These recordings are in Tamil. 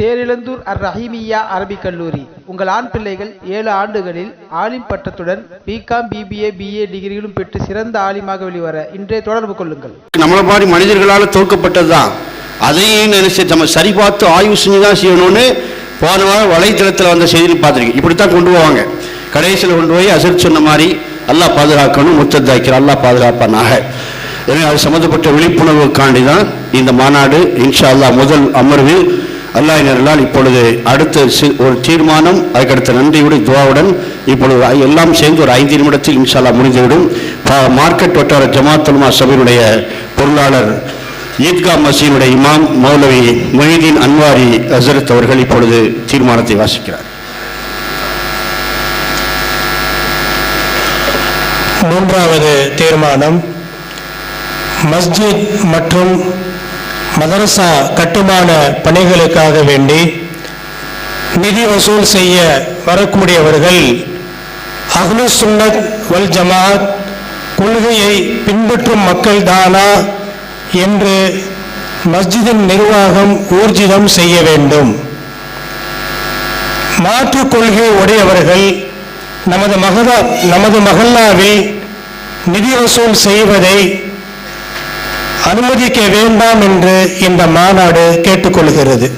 தேரிழந்தூர் அர் ரஹீமியா அரபிக் கல்லூரி. உங்கள் ஆண் பிள்ளைகள் ஏழு ஆண்டுகளில் ஆலிம் பட்டத்துடன் பிகாம் பிபிஏ பிஏ டிகிரிகளும் பெற்று சிறந்த ஆலிமாக வெளிவர இன்றே தொடர்பு கொள்ளுங்கள். நம்மளை மாதிரி மனிதர்களால் தோற்கப்பட்டது தான் அதையும் நினைச்சு நம்ம சரி பார்த்து ஆய்வு செஞ்சு தான் செய்யணும்னு போன வாரம் வலைத்தளத்தில் வந்த செய்தி பார்த்துருக்கேன். இப்படித்தான் கொண்டு போவாங்க. கடைசியில் கொண்டு போய் அசர் சொன்ன மாதிரி அல்லா பாதுகாக்கணும் முத்தத்தாய்க்கிற அல்லா பாதுகாப்பானாக. எனவே அது சம்மந்தப்பட்ட விழிப்புணர்வுக்காண்டி தான் இந்த மாநாடு இன்ஷா அல்லாஹ் முதல் அமர்வு அல்லாஹினர்களால் இப்பொழுது அடுத்த ஒரு தீர்மானம் அதுக்கடுத்த நன்றியுடன் துவாவுடன் இப்பொழுது எல்லாம் சேர்ந்து ஒரு ஐந்து நிமிடத்தில் இன்ஷால்லா முடிந்துவிடும். மார்க்கெட் வட்டார ஜமாத்துல்மா சபையினுடைய பொருளாளர் ஈத்கா மசீனுடைய இமாம் மௌலவி மொஹிதீன் அன்வாரி ஹசரத் அவர்கள் இப்பொழுது தீர்மானத்தை வாசிக்கிறார். மூன்றாவது தீர்மானம் மஸ்ஜித் மற்றும் மதரசா கட்டுமான பணிகளுக்காக வேண்டி நிதி வசூல் செய்ய வரக்கூடியவர்கள் அஹ்லு சுன்னத் வல் ஜமாத் கொள்கையை பின்பற்றும் மக்கள் தானா என்று மஸ்ஜிதின் நிர்வாகம் ஊர்ஜிதம் செய்ய வேண்டும். மாற்றுக் கொள்கை உடையவர்கள் நமது மகதா நமது மகல்லாவில் நிதி வசூல் செய்வதை அனுமதிக்க வேண்டாம் என்று இந்த மாநாடு கேட்டுக்கொள்கிறது.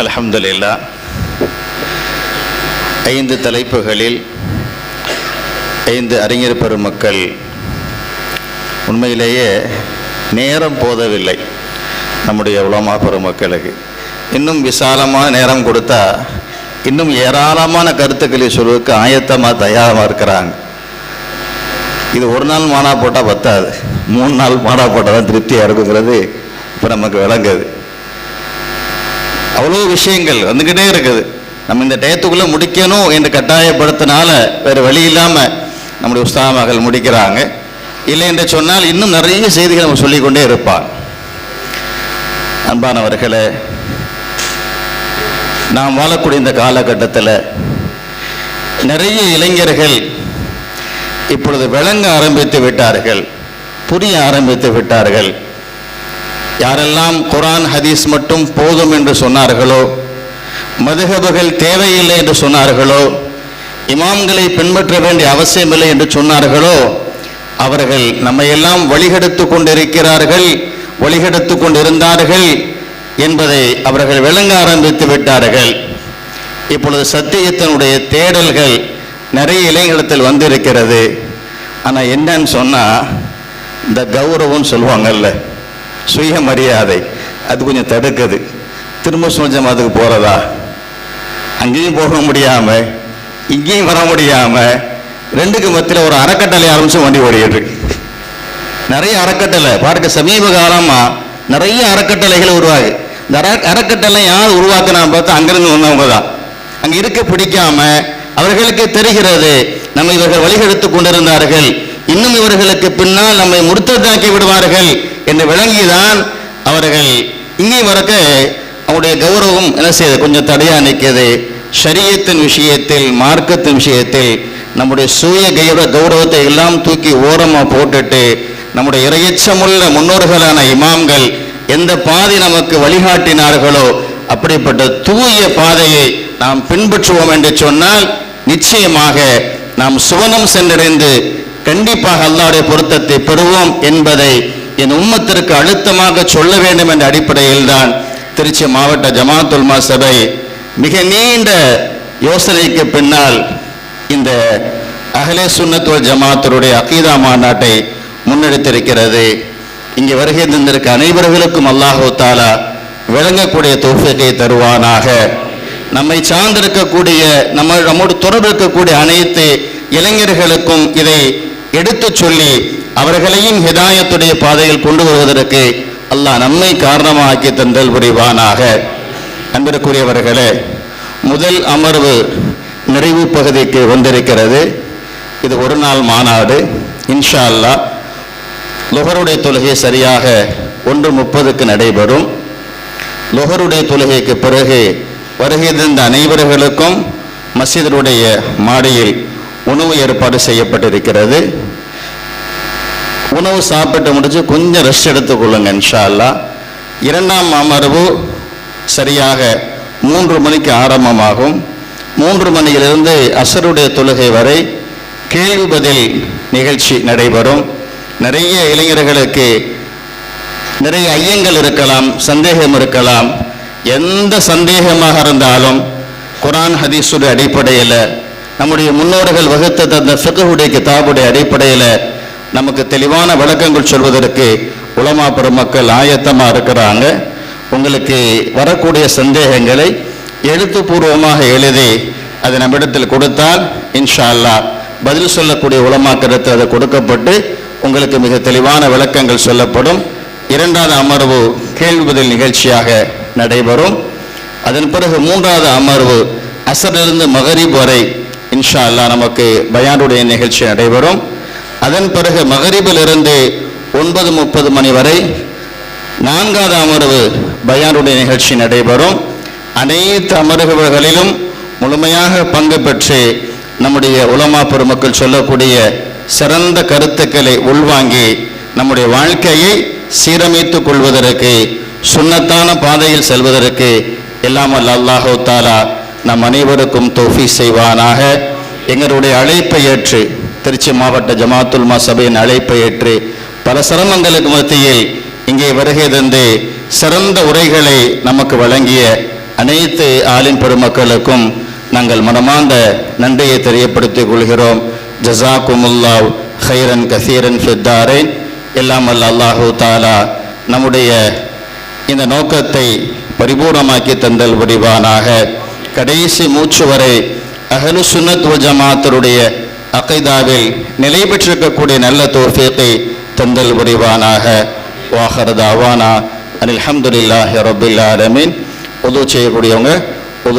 அலமதுல்லா ஐந்து தலைப்புகளில் ஐந்து அறிஞர் பெருமக்கள் உண்மையிலேயே நேரம் போதவில்லை நம்முடைய உலமா பெருமக்களுக்கு. இன்னும் விசாலமான நேரம் கொடுத்தா இன்னும் ஏராளமான கருத்துக்களை சொல்வதற்கு ஆயத்தமாக தயாரமாக இருக்கிறாங்க. இது ஒரு நாள் மானா போட்டால் பத்தாது. மூணு நாள் மானா போட்டால் தான் திருப்தியாக இருக்குங்கிறது இப்போ நமக்கு விளங்குது. அவ்வளோ விஷயங்கள் வந்துக்கிட்டே இருக்குது. நம்ம இந்த டயத்துக்குள்ளே முடிக்கணும் என்று கட்டாயப்படுத்தினால வேறு வழி இல்லாமல் நம்முடைய உஸ்தாமகள் முடிக்கிறாங்க. இல்லை என்று சொன்னால் இன்னும் நிறைய செய்திகள் நம்ம சொல்லிக்கொண்டே இருப்பான். அன்பானவர்களே நாம் வாழக்கூடிய இந்த காலகட்டத்தில் நிறைய இளைஞர்கள் இப்பொழுது விளங்க ஆரம்பித்து விட்டார்கள் புரிய ஆரம்பித்து விட்டார்கள். யாரெல்லாம் குரான் ஹதீஸ் மட்டும் போதும் என்று சொன்னார்களோ மதுகபுகள் தேவையில்லை என்று சொன்னார்களோ இமாம்களை பின்பற்ற வேண்டிய அவசியமில்லை என்று சொன்னார்களோ அவர்கள் நம்மையெல்லாம் வழிகெடுத்து கொண்டிருக்கிறார்கள் வழிகெடுத்து கொண்டிருந்தார்கள் என்பதை அவர்கள் விளங்க ஆரம்பித்து விட்டார்கள். இப்பொழுது சத்தியத்தினுடைய தேடல்கள் நிறைய இளைஞரத்தில் வந்திருக்கிறது. ஆனால் என்னன்னு சொன்னால் இந்த கௌரவம்னு சொல்லுவாங்கல்ல சுயமரியாதை அது கொஞ்சம் தடுக்குது. திரும்ப சுஜமாத்துக்கு போகிறதா அங்கேயும் போக முடியாமல் இங்கேயும் வர முடியாமல் ரெண்டுக்கு மத்தியில் ஒரு அறக்கட்டளை ஆரம்பித்து வண்டி ஓடிட்டு நிறைய அறக்கட்டளை பாருங்க சமீப காலமாக நிறைய அறக்கட்டளைகள் உருவாகு இந்த அற அறக்கட்டளை யார் உருவாக்குனா பார்த்தா அங்கிருந்து வந்தவங்க தான் அங்கே இருக்க பிடிக்காம அவர்களுக்கு தெரிகிறது நம்ம இவர்கள் வழிகெடுத்து கொண்டிருந்தார்கள் இன்னும் இவர்களுக்கு பின்னால் நம்மை முடுத்ததாக்கி விடுவார்கள் என்று விளங்கிதான் அவர்கள் இங்கே வரக்க அவருடைய கௌரவம் என்ன செய்யுது? கொஞ்சம் தடையா நிற்கிறது ஷரியத்தின் விஷயத்தில் மார்க்கத்தின் விஷயத்தில் நம்முடைய சுய கௌர கௌரவத்தை எல்லாம் தூக்கி ஓரமாக போட்டுட்டு நம்முடைய இறையச்சமுள்ள முன்னோர்களான இமாம்கள் எந்த பாதை நமக்கு வழிகாட்டினார்களோ அப்படிப்பட்ட தூய பாதையை நாம் பின்பற்றுவோம் என்று சொன்னால் நிச்சயமாக நாம் சுவனம் சென்றடைந்து கண்டிப்பாக அல்லாஹ்வுடைய பொருத்தத்தை பெறுவோம் என்பதை என் உம்மத்திற்கு அழுத்தமாக சொல்ல வேண்டும் என்ற அடிப்படையில் தான் திருச்சி மாவட்ட ஜமாத்துல்மா சபை மிக நீண்ட யோசனைக்கு பின்னால் இந்த அகலே சுன்னத்துவ ஜமாத்தருடைய அகீதா மாநாட்டை முன்னெடுத்திருக்கிறது. இங்கே வருகை தந்திருக்க அனைவர்களுக்கும் அல்லாஹோ தாலா விளங்கக்கூடிய தொகுப்பை தருவானாக. நம்மை சார்ந்திருக்கக்கூடிய நம்ம நம்மோடு தொடர்பு இருக்கக்கூடிய அனைத்து இளைஞர்களுக்கும் இதை எடுத்துச் சொல்லி அவர்களையும் ஹிதாயத்துடைய பாதையில் கொண்டு வருவதற்கு அல்லாஹ் நம்மை காரணமாக்கி தந்தல் புரிவானாக. அன்பிற்குரியவர்களே முதல் அமர்வு நிறைவு பகுதிக்கு வந்திருக்கிறது. இது ஒரு நாள் மாநாடு. இன்ஷா அல்லாஹ் லொஹருடைய தொழுகை சரியாக ஒன்று முப்பதுக்கு நடைபெறும். லொஹருடைய தொழுகைக்கு பிறகு வருகை தந்த அனைவர்களுக்கும் மசிதருடைய மாடியில் உணவு ஏற்பாடு செய்யப்பட்டிருக்கிறது. உணவு சாப்பிட்டு முடிச்சு கொஞ்சம் ரெஸ்ட் எடுத்துக்கொள்ளுங்க இன்ஷா அல்லாஹ் இரண்டாம் அமர்வு சரியாக மூன்று மணிக்கு ஆரம்பமாகும். மூன்று மணியிலிருந்து அசருடைய தொழுகை வரை கேள்வி பதில் நிகழ்ச்சி நடைபெறும். நிறைய இளைஞர்களுக்கு நிறைய ஐயங்கள் இருக்கலாம் சந்தேகம் இருக்கலாம். எந்த சந்தேகமாக இருந்தாலும் குரான் ஹதீஸுடைய அடிப்படையில் நம்முடைய முன்னோர்கள் வகுத்த தந்த ஃபிக்ஹுடைய கிதாபுடைய அடிப்படையில் நமக்கு தெளிவான விளக்கங்கள் சொல்வதற்கு உலமா பெருமக்கள் ஆயத்தமாக இருக்கிறாங்க. உங்களுக்கு வரக்கூடிய சந்தேகங்களை எழுத்துப்பூர்வமாக எழுதி அதை நம்மிடத்தில் கொடுத்தால் இன்ஷா அல்லாஹ் பதில் சொல்லக்கூடிய உலமாக்கிறத்தில் அது கொடுக்கப்பட்டு உங்களுக்கு மிக தெளிவான விளக்கங்கள் சொல்லப்படும். இரண்டாவது அமர்வு கேள்வி பதில் நிகழ்ச்சியாக நடைபெறும். அதன் பிறகு மூன்றாவது அமர்வு அசரிலிருந்து மகரிப் வரை இன்ஷா அல்லாஹ் நமக்கு பயானுடைய நிகழ்ச்சி நடைபெறும். அதன் பிறகு மகரிபிலிருந்து ஒன்பது முப்பது மணி வரை நான்காவது அமர்வு பயானுடைய நிகழ்ச்சி நடைபெறும். அனைத்து அமர்வுகளிலும் முழுமையாக பங்கு பெற்று நம்முடைய உலமா பெருமக்கள் சொல்லக்கூடிய சிறந்த கருத்துக்களை உள்வாங்கி நம்முடைய வாழ்க்கையை சீரமைத்துக் கொள்வதற்கு சுண்ணத்தான பாதையில் செல்வதற்கு எல்லாம் அல்ல அல்லாஹு தாலா நம் அனைவருக்கும் தோஃபி செய்வானாக. எங்களுடைய அழைப்பை ஏற்று திருச்சி மாவட்ட ஜமாத்துல்மா சபையின் அழைப்பை ஏற்று பல சிரமங்களுக்கு மத்தியில் இங்கே வருகை தந்து சிறந்த உரைகளை நமக்கு வழங்கிய அனைத்து ஆலின் பெருமக்களுக்கும் நாங்கள் மனமார்ந்த நன்றியை தெரியப்படுத்திக் கொள்கிறோம். ஜசா ஜசாக்குமுல்லாவ் ஹைரன் கசீரன் ஃபித்தாரேன் எல்லாம் அல்ல அல்லாஹூ தாலா நம்முடைய இந்த நோக்கத்தை பரிபூர்ணமாக்கி தந்தல் வடிவானாக கடைசி மூச்சு வரை அகலு சுனத்வ ஜமாத்தருடைய அகைதாவில் நிலை பெற்றிருக்கக்கூடிய நல்ல தோஃபியத்தை தந்தல் புரிவானாக. வாஹர் 포도주의 고령을